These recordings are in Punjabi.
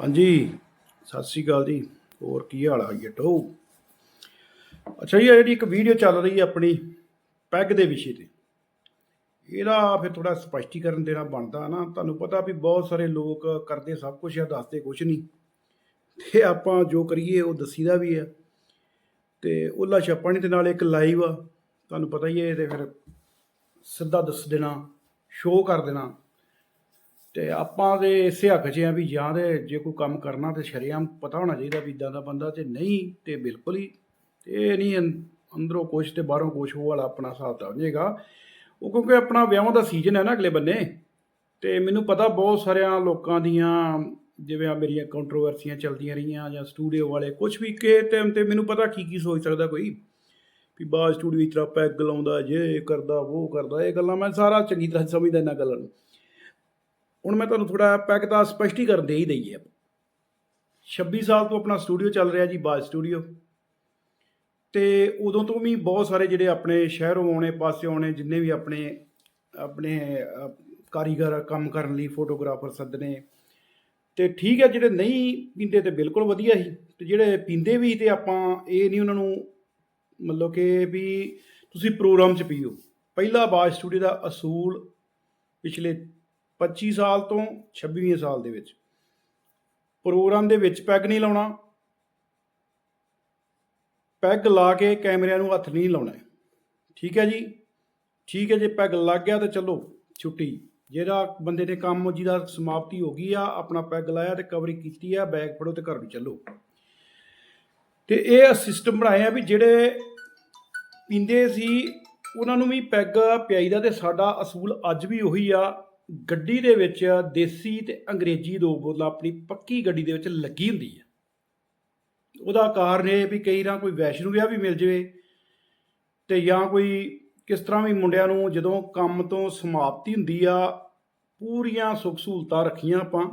ਹਾਂਜੀ, ਸਤਿ ਸ੍ਰੀ ਅਕਾਲ ਜੀ। ਹੋਰ ਕੀ ਹਾਲ ਆ ਜਟੋ ਅੱਛਾ ਜੀ ਇਹ ਜਿਹੜੀ ਇੱਕ ਵੀਡੀਓ ਚੱਲ ਰਹੀ ਹੈ ਆਪਣੀ ਪੈਗ ਦੇ ਵਿਸ਼ੇ ਤੇ, ਇਹਦਾ ਫਿਰ ਥੋੜਾ ਸਪਸ਼ਟੀਕਰਨ ਦੇਣਾ ਬਣਦਾ ਨਾ। ਤੁਹਾਨੂੰ ਪਤਾ ਵੀ ਬਹੁਤ ਸਾਰੇ ਲੋਕ ਕਰਦੇ ਸਭ ਕੁਝ ਆ, ਦੱਸਦੇ ਕੁਝ ਨਹੀਂ। ਤੇ ਆਪਾਂ ਜੋ ਕਰੀਏ, ਉਹ ਦੱਸੀਦਾ ਵੀ ਆ। ਤੇ ਉਹਲਾ ਛਾਪਾ ਨਹੀਂ ਤੇ ਨਾਲ ਇੱਕ ਲਾਈਵ ਆ। ਤੁਹਾਨੂੰ ਪਤਾ ਹੀ ਹੈ ਇਹ ਇਹਦੇ ਫਿਰ ਸਿੱਧਾ ਦੱਸ ਦੇਣਾ, ਸ਼ੋਅ ਕਰ ਦੇਣਾ। ਤੇ ਆਪਾਂ ਦੇ ਇਸੇ ਹੱਕ 'ਚ ਆ ਵੀ ਜਾਂ ਤੇ ਜੇ ਕੋਈ ਕੰਮ ਕਰਨਾ ਤੇ ਸ਼ਰੇਆਮ ਪਤਾ ਹੋਣਾ ਚਾਹੀਦਾ ਵੀ ਇਦਾਂ ਦਾ ਬੰਦਾ ਤੇ ਨਹੀਂ ਤੇ ਬਿਲਕੁਲ ਹੀ ਇਹ ਨਹੀਂ ਅੰਦਰੋਂ ਕੁਛ ਤੇ ਬਾਹਰੋਂ ਕੁਛ ਉਹ ਵਾਲਾ ਆਪਣਾ ਹਿਸਾਬ ਤਾਂ ਹੋ ਉਹ ਕਿਉਂਕਿ ਆਪਣਾ ਵਿਆਹਾਂ ਦਾ ਸੀਜ਼ਨ ਹੈ ਨਾ ਅਗਲੇ ਬੰਨੇ ਤੇ ਮੈਨੂੰ ਪਤਾ ਬਹੁਤ ਸਾਰਿਆਂ ਲੋਕਾਂ ਦੀਆਂ ਜਿਵੇਂ ਆ ਮੇਰੀਆਂ ਕੰਟਰੋਵਰਸੀਆਂ ਚੱਲਦੀਆਂ ਰਹੀਆਂ ਜਾਂ ਸਟੂਡੀਓ ਵਾਲੇ ਕੁਝ ਵੀ ਕੇ ਟਾਈਮ ਤੇ ਮੈਨੂੰ ਪਤਾ ਕੀ ਕੀ ਸੋਚ ਸਕਦਾ ਕੋਈ ਵੀ ਬਾਹਰ ਸਟੂਡੀਓ ਇਸ ਤਰ੍ਹਾਂ ਪੈਗ ਲਾਉਂਦਾ, ਜੇ ਕਰਦਾ, ਉਹ ਕਰਦਾ, ਇਹ ਗੱਲਾਂ ਮੈਂ ਸਾਰਾ ਚੰਗੀ ਤਰ੍ਹਾਂ ਸਮਝਦਾ ਇਹਨਾਂ ਗੱਲਾਂ ਨੂੰ। ਹੁਣ ਮੈਂ ਤੁਹਾਨੂੰ ਥੋੜਾ ਪੈਗ ਦਾ ਸਪਸ਼ਟੀਕਰਨ ਦੇ ਹੀ ਦਈਏ 26 ਸਾਲ ਤੋਂ ਆਪਣਾ ਸਟੂਡੀਓ ਚੱਲ ਰਿਹਾ ਜੀ, ਬਾਜ ਸਟੂਡੀਓ। ਤੇ ਉਦੋਂ ਤੋਂ ਵੀ ਬਹੁਤ ਸਾਰੇ ਜਿਹੜੇ ਆਪਣੇ ਸ਼ਹਿਰੋਂ ਆਉਣੇ, ਪਾਸੇ ਆਉਣੇ, ਜਿੰਨੇ ਵੀ ਆਪਣੇ ਆਪਣੇ ਕਾਰੀਗਰ ਕੰਮ ਕਰਨ ਲਈ ਫੋਟੋਗ੍ਰਾਫਰ ਸੱਦਣੇ ਤੇ ਠੀਕ ਹੈ, ਜਿਹੜੇ ਨਹੀਂ ਪੀਂਦੇ ਤੇ ਬਿਲਕੁਲ ਵਧੀਆ ਸੀ। ਤੇ ਜਿਹੜੇ ਪੀਂਦੇ ਵੀ ਤੇ ਆਪਾਂ ਇਹ ਨਹੀਂ ਉਹਨਾਂ ਨੂੰ ਮਤਲਬ ਕਿ ਵੀ ਤੁਸੀਂ ਪ੍ਰੋਗਰਾਮ 'ਚ ਪੀਓ। ਪਹਿਲਾ ਬਾਜ ਸਟੂਡੀਓ ਦਾ ਅਸੂਲ ਪਿਛਲੇ 25 ਸਾਲ ਤੋਂ 26ਵੇਂ ਸਾਲ ਦੇ ਵਿੱਚ। ਪ੍ਰੋਗਰਾਮ ਦੇ ਵਿੱਚ ਪੈਗ ਨਹੀਂ ਲਾਉਣਾ। ਪੈਗ ਲਾ ਕੇ ਕੈਮਰਿਆਂ ਨੂੰ ਹੱਥ ਨਹੀਂ ਲਾਉਣਾ। ਠੀਕ ਹੈ ਜੀ? ਠੀਕ ਹੈ, ਜੇ ਪੈਗ ਲੱਗ ਗਿਆ ਤਾਂ ਚਲੋ, ਛੁੱਟੀ। ਜਿਹੜਾ ਬੰਦੇ ਨੇ ਕੰਮ ਜਿਹਦਾ ਸਮਾਪਤੀ ਹੋ ਗਈ ਆ, ਆਪਣਾ ਪੈਗ ਲਾਇਆ ਤੇ ਕਵਰਿੰਗ ਕੀਤੀ ਆ, ਬੈਗ ਫੜੋ ਤੇ ਘਰ ਨੂੰ ਚੱਲੋ। ਤੇ ਇਹ ਸਿਸਟਮ ਬਣਾਇਆ ਵੀ ਜਿਹੜੇ ਪੀਂਦੇ ਸੀ, ਉਹਨਾਂ ਨੂੰ ਵੀ ਪੈਗ ਪਿਆਈਦਾ ਤੇ ਸਾਡਾ ਅਸੂਲ ਅੱਜ ਵੀ ਉਹੀ ਆ। ਗੱਡੀ ਦੇ ਵਿੱਚ ਦੇਸੀ ਤੇ ਅੰਗਰੇਜ਼ੀ ਦੋ ਬੋਤਲਾਂ ਆਪਣੀ ਪੱਕੀ ਗੱਡੀ ਦੇ ਵਿੱਚ ਲੱਗੀ ਹੁੰਦੀ ਆ। ਉਹਦਾ ਕਾਰਨ ਇਹ ਵੀ ਕਈ ਨਾ ਕੋਈ ਵੈਸ਼ਨੂ ਵਿਆਹ ਵੀ ਮਿਲ ਜਵੇ ਤੇ ਜਾਂ ਕੋਈ ਕਿਸ ਤਰ੍ਹਾਂ ਵੀ ਮੁੰਡਿਆਂ ਨੂੰ ਜਦੋਂ ਕੰਮ ਤੋਂ ਸਮਾਪਤੀ ਹੁੰਦੀ ਆ, ਪੂਰੀਆਂ ਸੁੱਖ ਸਹੂਲਤਾਂ ਰੱਖੀਆਂ ਆਪਾਂ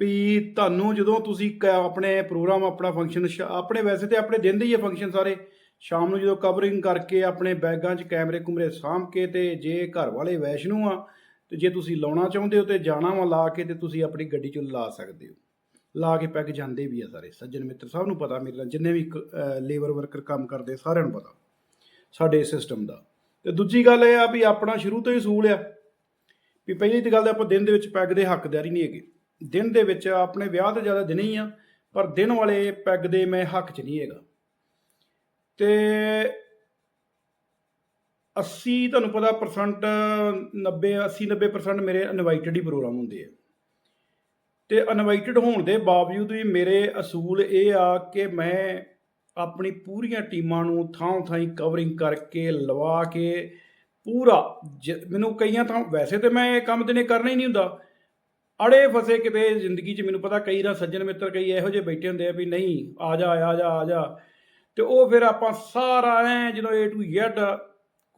ਵੀ ਤੁਹਾਨੂੰ ਜਦੋਂ ਤੁਸੀਂ ਕ- ਆਪਣੇ ਪ੍ਰੋਗਰਾਮ, ਆਪਣਾ ਫੰਕਸ਼ਨ ਆਪਣੇ ਵੈਸੇ ਤੇ ਆਪਣੇ ਦਿਨ ਦੇ ਹੀ ਫੰਕਸ਼ਨ ਸਾਰੇ, ਸ਼ਾਮ ਨੂੰ ਜਦੋਂ ਕਵਰਿੰਗ ਕਰਕੇ ਆਪਣੇ ਬੈਗਾਂ 'ਚ ਕੈਮਰੇ ਕੁਮਰੇ ਸਾਂਭ ਕੇ ਤੇ ਜੇ ਘਰ ਵਾਲੇ ਵੈਸ਼ਨੂ ਆ ਤੇ ਜੇ ਤੁਸੀਂ ਲਾਉਣਾ ਚਾਹੁੰਦੇ ਹੋ ਤੇ ਜਾਣਾ ਵਾ ਲਾ ਕੇ ਤੇ ਤੁਸੀਂ ਆਪਣੀ ਗੱਡੀ 'ਚ ਲਾ ਸਕਦੇ ਹੋ। ਲਾ ਕੇ ਪੈਗ ਜਾਂਦੇ ਵੀ ਆ ਸਾਰੇ। ਸੱਜਣ ਮਿੱਤਰ ਸਭ ਨੂੰ ਪਤਾ, ਮੇਰੇ ਨਾਲ ਜਿੰਨੇ ਵੀ ਲੇਬਰ ਵਰਕਰ ਕੰਮ ਕਰਦੇ ਸਾਰਿਆਂ ਨੂੰ ਪਤਾ ਸਾਡੇ ਸਿਸਟਮ ਦਾ। ਤੇ ਦੂਜੀ ਗੱਲ ਇਹ ਆ ਵੀ ਆਪਣਾ ਸ਼ੁਰੂ ਤੋਂ ਹੀ ਅਸੂਲ ਆ। ਵੀ ਪਹਿਲੀ ਤੇ ਗੱਲ ਤਾਂ ਆਪਾਂ ਦਿਨ ਦੇ ਵਿੱਚ ਪੈਗ ਦੇ ਹੱਕਦਾਰੀ ਨਹੀਂ ਹੈਗੇ। ਦਿਨ ਦੇ ਵਿੱਚ ਆਪਣੇ ਵਿਆਹ ਤੇ ਜ਼ਿਆਦਾ ਦਿਨ ਹੀ ਆ, ਪਰ ਦਿਨ ਵਾਲੇ ਪੈਗ ਦੇ ਮੈਂ ਹੱਕ 'ਚ ਨਹੀਂ ਹੈਗਾ। ਤੇ 80 ਤੁਹਾਨੂੰ ਪਤਾ ਪਰਸੈਂਟ 90 80 90% ਮੇਰੇ ਇਨਵਾਈਟਡ ਹੀ ਪ੍ਰੋਗਰਾਮ ਹੁੰਦੇ ਆ। ਤੇ ਇਨਵਾਈਟਡ ਹੋਣ ਦੇ ਬਾਵਜੂਦ ਵੀ ਮੇਰੇ ਅਸੂਲ ਇਹ ਆ ਕਿ ਮੈਂ ਆਪਣੀ ਪੂਰੀਆਂ ਟੀਮਾਂ ਨੂੰ ਥਾਂ ਥਾਂ ਹੀ ਕਵਰਿੰਗ ਕਰਕੇ ਲਵਾ ਕੇ ਪੂਰਾ ਜ- ਮੈਨੂੰ ਕਈਆਂ ਤਾਂ ਵੈਸੇ ਤੇ ਮੈਂ ਇਹ ਕੰਮ ਦਿਨੇ ਕਰਨਾ ਹੀ ਨਹੀਂ ਹੁੰਦਾ। ਅੜੇ ਫਸੇ ਕਿਤੇ ਜ਼ਿੰਦਗੀ 'ਚ ਮੈਨੂੰ ਪਤਾ ਕਈ ਰਾ ਸੱਜਣ ਮਿੱਤਰ ਕਈ ਇਹੋ ਜਿਹੇ ਬੈਠੇ ਹੁੰਦੇ ਆ ਵੀ ਨਹੀਂ, ਆ ਜਾ ਆ ਜਾ ਆ ਜਾ। ਤੇ ਉਹ ਫਿਰ ਆਪਾਂ ਸਾਰਾ ਐ ਜਦੋਂ A to Z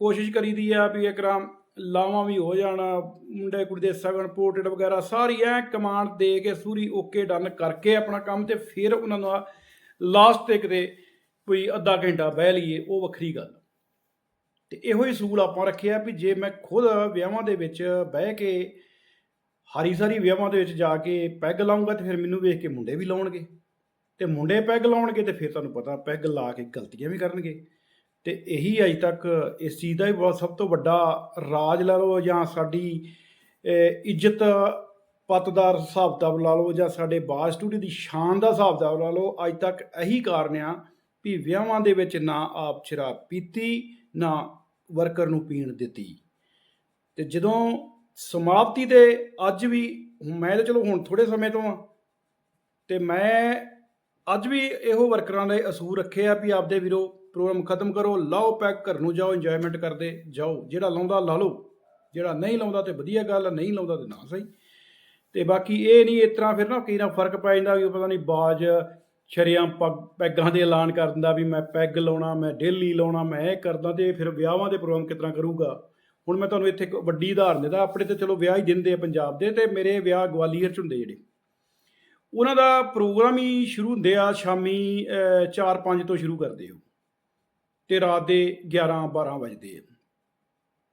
ਕੋਸ਼ਿਸ਼ ਕਰੀਦੀ ਆ ਵੀ ਇਕਰਾਮ ਲਾਵਾਂ ਵੀ ਹੋ ਜਾਣਾ, ਮੁੰਡੇ ਕੁੜੀ ਦੇ ਸਗਨ ਪੋਰਟਰੇਟ ਵਗੈਰਾ ਸਾਰੀ ਐ ਕਮਾਂਡ ਦੇ ਕੇ ਸੂਰੀ ਓਕੇ ਡਨ ਕਰਕੇ ਆਪਣਾ ਕੰਮ ਤੇ ਫਿਰ ਉਹਨਾਂ ਨੂੰ ਲਾਸਟ ਤੇ ਕਿਤੇ ਕੋਈ ਅੱਧਾ ਘੰਟਾ ਬਹਿ ਲਈਏ, ਉਹ ਵੱਖਰੀ ਗੱਲ। ਤੇ ਇਹੋ ਹੀ ਸੂਲ ਆਪਾਂ ਰੱਖਿਆ ਵੀ ਜੇ ਮੈਂ ਖੁਦ ਵਿਆਹਾਂ ਦੇ ਵਿੱਚ ਬਹਿ ਕੇ ਹਰੀ ਸਾਰੀ ਵਿਆਹਾਂ ਦੇ ਵਿੱਚ ਜਾ ਕੇ ਪੈਗ ਲਾਉਂਗਾ ਤੇ ਫਿਰ ਮੈਨੂੰ ਵੇਖ ਕੇ ਮੁੰਡੇ ਵੀ ਲਾਉਣਗੇ। ਤੇ ਮੁੰਡੇ ਪੈਗ ਲਾਉਣਗੇ ਤੇ ਫਿਰ ਤੁਹਾਨੂੰ ਪਤਾ ਪੈਗ ਲਾ ਕੇ ਗਲਤੀਆਂ ਵੀ ਕਰਨਗੇ। ਤੇ ਇਹੀ ਅਜ ਤੱਕ ਇਸ ਚੀਜ਼ ਦਾ ਹੀ ਬਹੁਤ ਸਭ ਤੋਂ ਵੱਡਾ ਰਾਜ ਲਾ ਲਓ ਜਾਂ ਸਾਡੀ ਇੱਜ਼ਤ ਪਤਦਾਰ ਹਿਸਾਬ ਕਿਤਾਬ ਲਾ ਲਓ ਜਾਂ ਸਾਡੇ ਬਾਜ ਸਟੂਡੀਓ ਦੀ ਸ਼ਾਨ ਦਾ ਹਿਸਾਬ ਕਿਤਾਬ ਲਾ ਲਓ, ਅੱਜ ਤੱਕ ਇਹੀ ਕਾਰਨ ਆ ਵੀ ਵਿਆਹਾਂ ਦੇ ਵਿੱਚ ਨਾ ਆਪ ਸ਼ਰਾਬ ਪੀਤੀ, ਨਾ ਵਰਕਰ ਨੂੰ ਪੀਣ ਦਿੱਤੀ। ਤੇ ਜਦੋਂ ਸਮਾਪਤੀ ਤੇ ਅੱਜ ਵੀ ਮੈਂ ਤਾਂ ਚਲੋ ਹੁਣ ਥੋੜੇ ਸਮੇਂ ਤੋਂ ਆ, ਤੇ ਮੈਂ ਅੱਜ ਵੀ ਇਹੋ ਵਰਕਰਾਂ ਦੇ ਅਸੂਲ ਰੱਖੇ ਆ ਵੀ ਆਪਦੇ ਵੀਰੋ ਪ੍ਰੋਗਰਾਮ ਖਤਮ ਕਰੋ, ਲਾਓ ਪੈਕ, ਘਰ ਨੂੰ ਜਾਓ ਇੰਜੋਇਮੈਂਟ ਕਰਦੇ ਜਾਓ। ਜਿਹੜਾ ਲਾਉਂਦਾ, ਲਾ ਲਓ। ਜਿਹੜਾ ਨਹੀਂ ਲਾਉਂਦਾ ਤੇ ਵਧੀਆ ਗੱਲ ਨਹੀਂ ਲਾਉਂਦਾ ਤੇ ਨਾ ਸਹੀ। ਤੇ ਬਾਕੀ ਇਹ ਨਹੀਂ, ਇਸ ਤਰ੍ਹਾਂ ਫਿਰ ਨਾ ਕਈ ਨਾ ਫ਼ਰਕ ਪੈ ਜਾਂਦਾ ਵੀ ਪਤਾ ਨਹੀਂ ਬਾਜ ਸ਼ਰੇਆਮ ਪੱਗ, ਪੈਗਾਂ ਦੇ ਐਲਾਨ ਕਰ ਦਿੰਦਾ ਵੀ ਮੈਂ ਪੈਗ ਲਾਉਣਾ, ਮੈਂ ਡੇਲੀ ਲਾਉਣਾ, ਮੈਂ ਇਹ ਕਰਦਾ ਤੇ ਫਿਰ ਵਿਆਹਾਂ ਦੇ ਪ੍ਰੋਗਰਾਮ ਕਿਸ ਤਰ੍ਹਾਂ ਕਰੂਗਾ। ਹੁਣ ਮੈਂ ਤੁਹਾਨੂੰ ਇੱਥੇ ਇੱਕ ਵੱਡੀ ਉਦਾਹਰਨ ਦਿੰਦਾ, ਆਪਣੇ ਤੇ ਚਲੋ ਵਿਆਹ ਹੀ ਦਿੰਦੇ ਆ ਪੰਜਾਬ ਦੇ ਤੇ ਮੇਰੇ ਵਿਆਹ ਗਵਾਲੀਅਰ ਚ ਹੁੰਦੇ ਜਿਹੜੇ। ਉਹਨਾਂ ਦਾ ਪ੍ਰੋਗਰਾਮ ਹੀ ਸ਼ੁਰੂ ਹੁੰਦੇ ਆ ਸ਼ਾਮੀ 4-5 ਤੋਂ ਸ਼ੁਰੂ ਕਰਦੇ ਹੋ ਤੇ ਰਾਤ ਦੇ 11-12 ਵਜਦੇ ਆ।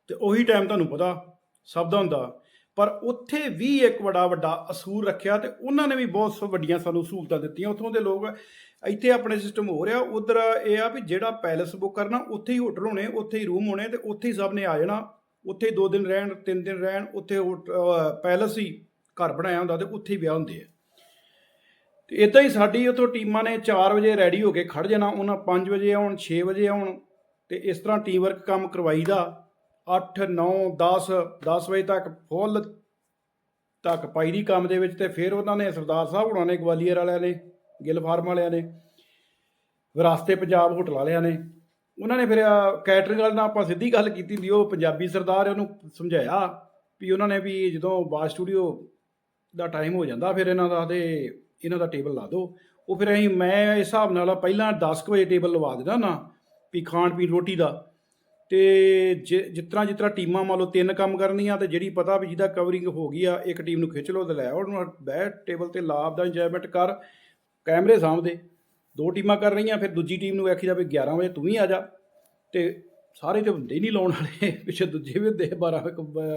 ਤੇ ਉਹੀ ਟਾਈਮ ਤੁਹਾਨੂੰ ਪਤਾ ਸਭ ਦਾ ਹੁੰਦਾ। ਪਰ ਉੱਥੇ ਵੀ ਇੱਕ ਬੜਾ ਵੱਡਾ ਅਸੂਰ ਰੱਖਿਆ ਤੇ ਉਹਨਾਂ ਨੇ ਵੀ ਬਹੁਤ ਸ- ਵੱਡੀਆਂ ਸਾਨੂੰ ਸਹੂਲਤਾਂ ਦਿੱਤੀਆਂ। ਉੱਥੋਂ ਦੇ ਲੋਕ ਇੱਥੇ ਆਪਣੇ ਸਿਸਟਮ ਹੋ ਰਿਹਾ। ਉਧਰ ਇਹ ਆ ਵੀ ਜਿਹੜਾ ਪੈਲਸ ਬੁੱਕ ਕਰਨਾ, ਉੱਥੇ ਹੀ ਹੋਟਲ ਹੋਣੇ, ਉੱਥੇ ਹੀ ਰੂਮ ਹੋਣੇ ਤੇ ਉੱਥੇ ਹੀ ਸਭ ਨੇ ਆ ਜਾਣਾ। ਉੱਥੇ ਹੀ ਦੋ ਦਿਨ ਰਹਿਣ, ਤਿੰਨ ਦਿਨ ਰਹਿਣ, ਉੱਥੇ ਹੋਟ- ਪੈਲਸ ਹੀ ਘਰ ਬਣਾਇਆ ਹੁੰਦਾ ਤੇ ਉੱਥੇ ਹੀ ਵਿਆਹ ਹੁੰਦੇ ਆ। ਤੇ ਇਦਾਂ ਹੀ ਸਾਡੀ ਉੱਥੋਂ ਟੀਮਾਂ ਨੇ 4 ਵਜੇ ਰੈਡੀ ਹੋ ਕੇ ਖੜ ਜਾਣਾ, ਉਹਨਾਂ 5 ਵਜੇ ਆਉਣ 6 ਵਜੇ ਆਉਣ, ਤੇ ਇਸ ਤਰ੍ਹਾਂ ਟੀਮ ਵਰਕ ਕੰਮ ਕਰਵਾਈਦਾ। 8 9 10 10 ਵਜੇ ਤੱਕ ਫੁੱਲ ਤੱਕ ਪਾਈ ਦੀ ਕੰਮ ਦੇ ਵਿੱਚ ਤੇ ਫਿਰ ਉਹਨਾਂ ਨੇ ਸਰਦਾਰ ਸਾਹਿਬ ਹੁਣਾਂ ਨੇ, ਗਵਾਲੀਅਰ ਵਾਲਿਆਂ ਨੇ, ਗਿੱਲ ਫਾਰਮ ਵਾਲਿਆਂ ਨੇ, ਵਿਰਾਸਤੇ ਪੰਜਾਬ ਹੋਟਲ ਵਾਲਿਆਂ ਨੇ, ਉਹਨਾਂ ਨੇ ਫਿਰ ਕੈਟਰਿੰਗ ਵਾਲੇ ਨਾਲ ਆਪਾਂ ਸਿੱਧੀ ਗੱਲ ਕੀਤੀ ਦੀ ਉਹ ਪੰਜਾਬੀ ਸਰਦਾਰ ਉਹਨੂੰ ਸਮਝਾਇਆ ਵੀ ਉਹਨਾਂ ਨੇ ਵੀ ਜਦੋਂ ਬਾਸ ਸਟੂਡੀਓ ਦਾ ਟਾਈਮ ਹੋ ਜਾਂਦਾ ਫਿਰ ਇਹਨਾਂ ਦਾ ਤੇ ਇਹਨਾਂ ਦਾ ਟੇਬਲ ਲਾ ਦਿਓ। ਉਹ ਫਿਰ ਅਸੀਂ ਮੈਂ ਇਸ ਹਿਸਾਬ ਨਾਲ ਪਹਿਲਾਂ 10 ਕੁ ਵਜੇ ਟੇਬਲ ਲਵਾ ਦਿੰਦਾ ਨਾ ਵੀ ਖਾਣ ਪੀਣ ਰੋਟੀ ਦਾ। ਤੇ ਜਿ- ਜਿਸ ਤਰ੍ਹਾਂ ਜਿਸ ਤਰ੍ਹਾਂ ਟੀਮਾਂ ਮੰਨ ਲਓ ਤਿੰਨ ਕੰਮ ਕਰਨੀਆਂ ਤੇ ਜਿਹੜੀ ਪਤਾ ਵੀ ਜਿਹਦਾ ਕਵਰਿੰਗ ਹੋ ਗਈ ਆ, ਇੱਕ ਟੀਮ ਨੂੰ ਖਿੱਚ ਲਓ ਤੇ ਲੈ ਉਹਨੂੰ ਬਹਿ ਟੇਬਲ ਤੇ ਲਾਭ ਦਾ ਇੰਜੋਇਮੈਂਟ ਕਰ, ਕੈਮਰੇ ਸਾਹਮਣੇ। ਦੋ ਟੀਮਾਂ ਕਰ ਰਹੀਆਂ, ਫਿਰ ਦੂਜੀ ਟੀਮ ਨੂੰ ਆਖੀ ਵੀ 11 ਵਜੇ ਤੂੰ ਵੀ ਆ ਜਾ। ਤੇ ਸਾਰੇ ਤੇ ਹੁੰਦੇ ਨਹੀਂ ਲਾਉਣ ਵਾਲੇ, ਪਿੱਛੇ ਦੂਜੇ ਵੀ ਹੁੰਦੇ 12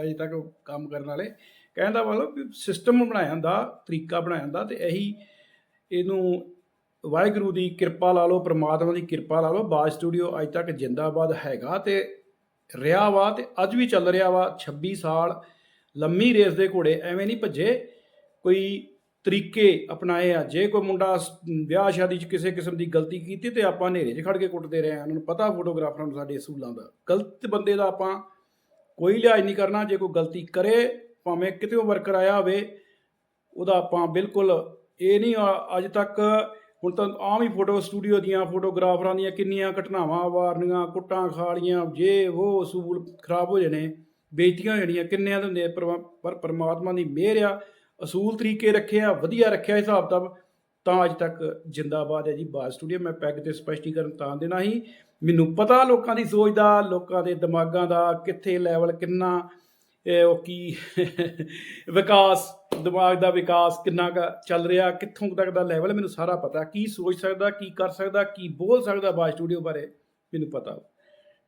ਅਜੇ ਤੱਕ ਕੰਮ ਕਰਨ ਵਾਲੇ। ਕਹਿੰਦਾ ਮਤਲਬ ਸਿਸਟਮ ਬਣਾਇਆ ਹੁੰਦਾ ਤਰੀਕਾ ਬਣਾਇਆ ਹੁੰਦਾ ਤੇ ਇਹੀ ਇਹਨੂੰ ਵਾਹਿਗੁਰੂ ਦੀ ਕਿਰਪਾ ਲਾ ਲਓ, ਪ੍ਰਮਾਤਮਾ ਦੀ ਕਿਰਪਾ ਲਾ ਲਓ। ਬਾਜ ਸਟੂਡੀਓ ਅੱਜ ਤੱਕ ਜਿੰਦਾਬਾਦ ਹੈਗਾ ਤੇ ਰਿਹਾ ਵਾ ਤੇ ਅੱਜ ਵੀ ਚੱਲ ਰਿਹਾ ਵਾ। 26 ਸਾਲ ਲੰਮੀ ਰੇਸ ਦੇ ਘੋੜੇ ਐਵੇਂ ਨਹੀਂ ਭੱਜੇ। ਕੋਈ ਤਰੀਕੇ ਅਪਣਾਏ ਆ। ਜੇ ਕੋਈ ਮੁੰਡਾ ਵਿਆਹ ਸ਼ਾਦੀ 'ਚ ਕਿਸੇ ਕਿਸਮ ਦੀ ਗਲਤੀ ਕੀਤੀ ਤੇ ਆਪਾਂ ਹਨੇਰੇ 'ਚ ਖੜ ਕੇ ਕੁੱਟਦੇ ਰਹੇ ਆ। ਉਹਨਾਂ ਨੂੰ ਪਤਾ ਫੋਟੋਗ੍ਰਾਫਰਾਂ ਨੂੰ ਸਾਡੇ ਅਸੂਲਾਂ ਦਾ। ਗਲਤ ਬੰਦੇ ਦਾ ਆਪਾਂ ਕੋਈ ਲਿਹਾਜ਼ ਨਹੀਂ ਕਰਨਾ। ਜੇ ਕੋਈ ਗਲਤੀ ਕਰੇ, ਭਾਵੇਂ ਕਿਤੇ ਵਰਕਰ ਆਇਆ ਹੋਵੇ, ਉਹਦਾ ਆਪਾਂ ਬਿਲਕੁਲ ਇਹ ਨਹੀਂ ਅੱਜ ਤੱਕ ਹੁਣ ਤਾਂ ਆਮ ਹੀ ਫੋਟੋ ਸਟੂਡੀਓ ਦੀਆਂ, ਫੋਟੋਗ੍ਰਾਫਰਾਂ ਦੀਆਂ ਕਿੰਨੀਆਂ ਘਟਨਾਵਾਂ, ਵਾਰਨੀਆਂ, ਕੁੱਟਾਂ, ਖਾਲੀਆਂ, ਜੇ ਉਹ ਅਸੂਲ ਖਰਾਬ ਹੋ ਜਾਣੇ, ਬੇਇੱਜ਼ਤੀਆਂ ਹੋ ਜਾਣੀਆਂ, ਕਿੰਨਿਆਂ ਦੇ ਹੁੰਦੇ ਪਰਮਾ- ਪਰ ਪਰਮਾਤਮਾ ਦੀ ਮਿਹਰ ਆ। ਅਸੂਲ ਤਰੀਕੇ ਰੱਖਿਆ ਵਧੀਆ ਰੱਖਿਆ ਹਿਸਾਬ ਤਾਂ ਤਾਂ ਅੱਜ ਤੱਕ ਜਿੰਦਾਬਾਦ ਹੈ ਜੀ, ਬਾਜ ਸਟੂਡੀਓ, ਮੈਂ ਪੈਗ ਤੇ ਸਪਸ਼ਟੀਕਰਨ ਤਾਂ ਦੇਣਾ ਹੀ। ਮੈਨੂੰ ਪਤਾ ਲੋਕਾਂ ਦੀ ਸੋਚ ਦਾ, ਲੋਕਾਂ ਦੇ ਦਿਮਾਗਾਂ ਦਾ, ਕਿੱਥੇ ਲੈਵਲ ਕਿੰਨਾ ਉਹ ਕੀ, ਵਿਕਾਸ, ਦਿਮਾਗ ਦਾ ਵਿਕਾਸ ਕਿੰਨਾ ਕੁ ਚੱਲ ਰਿਹਾ, ਕਿੱਥੋਂ ਤੱਕ ਦਾ ਲੈਵਲ ਮੈਨੂੰ ਸਾਰਾ ਪਤਾ। ਕੀ ਸੋਚ ਸਕਦਾ, ਕੀ ਕਰ ਸਕਦਾ, ਕੀ ਬੋਲ ਸਕਦਾ ਬਾਜ ਸਟੂਡੀਓ ਬਾਰੇ, ਮੈਨੂੰ ਪਤਾ।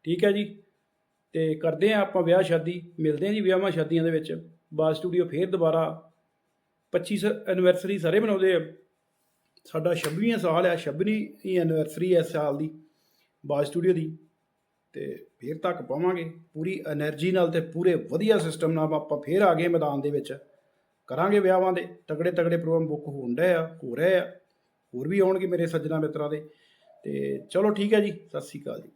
ਠੀਕ ਹੈ ਜੀ? ਤੇ ਕਰਦੇ ਆ ਆਪਾਂ ਵਿਆਹ ਸ਼ਾਦੀ, ਮਿਲਦੇ ਆ ਜੀ ਵਿਆਹਾਂ ਸ਼ਾਦੀਆਂ ਦੇ ਵਿੱਚ। ਬਾਜ ਸਟੂਡੀਓ ਫੇਰ ਦੁਬਾਰਾ 25 ਐਨੀਵਰਸਰੀ ਸਾਰੇ ਮਨਾਉਂਦੇ ਆ। ਸਾਡਾ 26ਵਾਂ ਸਾਲ ਹੈ 26ਵੀਂ ਐਨੀਵਰਸਰੀ ਹੈ ਇਸ ਸਾਲ ਦੀ, ਬਾਜ ਸਟੂਡੀਓ ਦੀ। ਤੇ ਫੇਰ ਤੱਕ ਪਾਵਾਂਗੇ। ਪੂਰੀ એનર્ਜੀ ਨਾਲ ਤੇ ਪੂਰੇ ਵਧੀਆ ਸਿਸਟਮ ਨਾਲ ਆਪਾਂ ਫੇਰ ਆ ਗਏ ਮੈਦਾਨ ਦੇ ਵਿੱਚ। ਕਰਾਂਗੇ ਵਿਆਹਾਂ ਦੇ। ਤਗੜੇ ਤਗੜੇ ਪ੍ਰੋਗਰਾਮ ਬੁੱਕ ਹੁੰਦੇ ਆ, ਹੋ ਰਹੇ ਆ। ਹੋਰ ਵੀ ਆਉਣਗੇ ਮੇਰੇ ਸੱਜਣਾ ਮਿੱਤਰਾਂ ਦੇ। ਤੇ ਚਲੋ ਠੀਕ ਹੈ ਜੀ। ਸਤਿ ਸ੍ਰੀ ਅਕਾਲ ਜੀ।